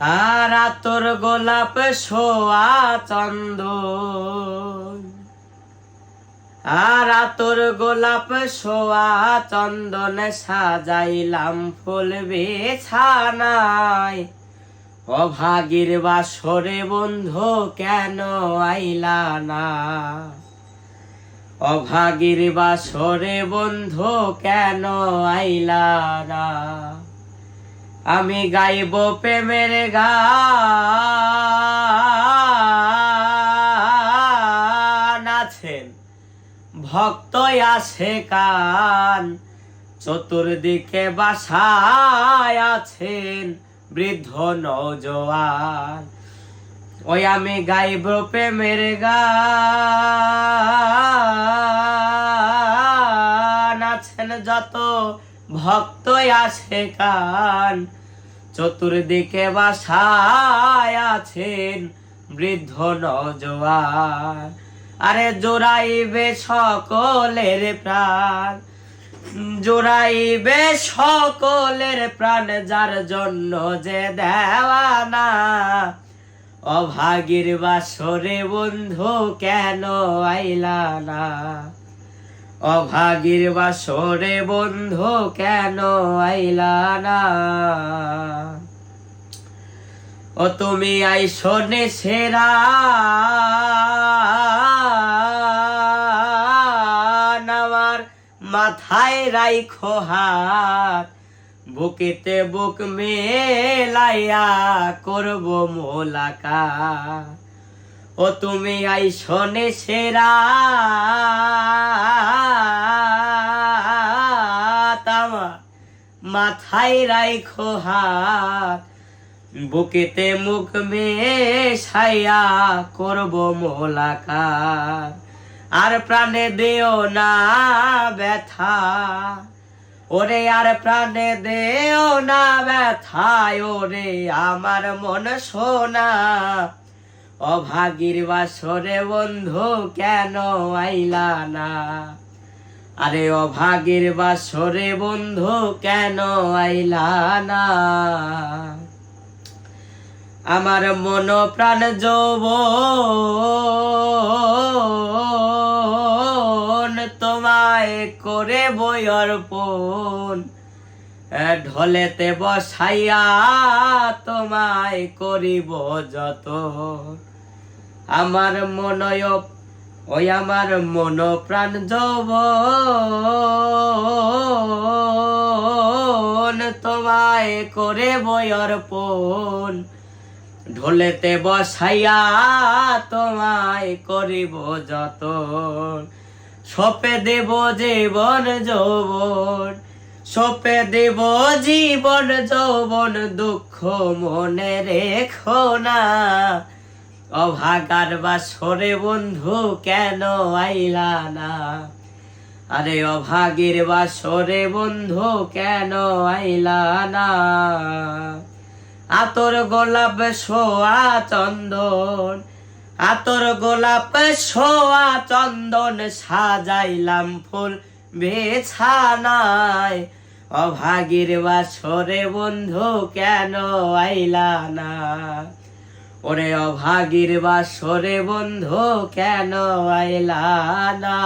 আর তোর গোলাপ সোয়া চন্দ আর তোর গোলাপ সোয়া চন্দন সাজাইলাম ফুল বেছানায়। অভাগীর বাসরে বন্ধু কেন আইলা না? অভাগীর বাসরে বন্ধু কেন আইলা না? আমি গাইব প্রেমের গান। আছেন ভক্ত আসে কান, চতুর্দিকে বাসায় আছেন বৃদ্ধ নৌজওয়ান ওই আমি গাইব প্রেমের গান। আছেন যত ভক্ত আসে কান চতুর্দিকে বাসায় আছেন বৃদ্ধ নজওয়ান। আরে জোড়াইবে সকলের প্রাণ, জোড়াইবে সকলের প্রাণ যার জন্য যে দেওয়ানা। অভাগীর বাসরে বন্ধু কেন আইলা না অভাগীর বাসরে বন্ধু কেন আইলা না? ও তুমি আইসনে সেরা। নামার মাথায় রাইখো হাত। বুকেতে বুক মেলাইয়া করব মোলাকা ও তুমি আইসনে সেরা। মাথায় রাইখো হাত, বুকেতে মুখ মেশাইয়া করব মোলাকার আর প্রাণে দেও না ব্যথা, ওরে আর প্রাণে দেও না ব্যথায় ওরে আমার মন সোনা। অভাগীর বাসরে বন্ধু কেন আইলা না? আরে অভাগীর বাসরে বন্ধু কেন আইলা না? আমার মন প্রাণ যৌব তোমায় করে বই অর্পণ ঢলেতে বসাইয়া তোমায় করিব যত আমার মনয় ওই আমার মন প্রাণ যৌব তোমায় করে বই অর্পণ। ঢোলেতে বসাইয়া তোমায় করিব যত সপে দেব জীবন যৌবন, সপে দেব জীবন যৌবন দুঃখ মনে রেখো না। অভাগার বাসরে বন্ধু কেন আইলা না? আরে অভাগীর বাসরে বন্ধু কেন আইলা না? আতর গোলাপ সোয়া চন্দন, আতর গোলাপ সোয়া চন্দন সাজাইলাম ফুল বেছানায়। অভাগীর বাসরে বন্ধু কেন আইলা না? ওরে অভাগীর বাসরে বন্ধু কেন আইলা না?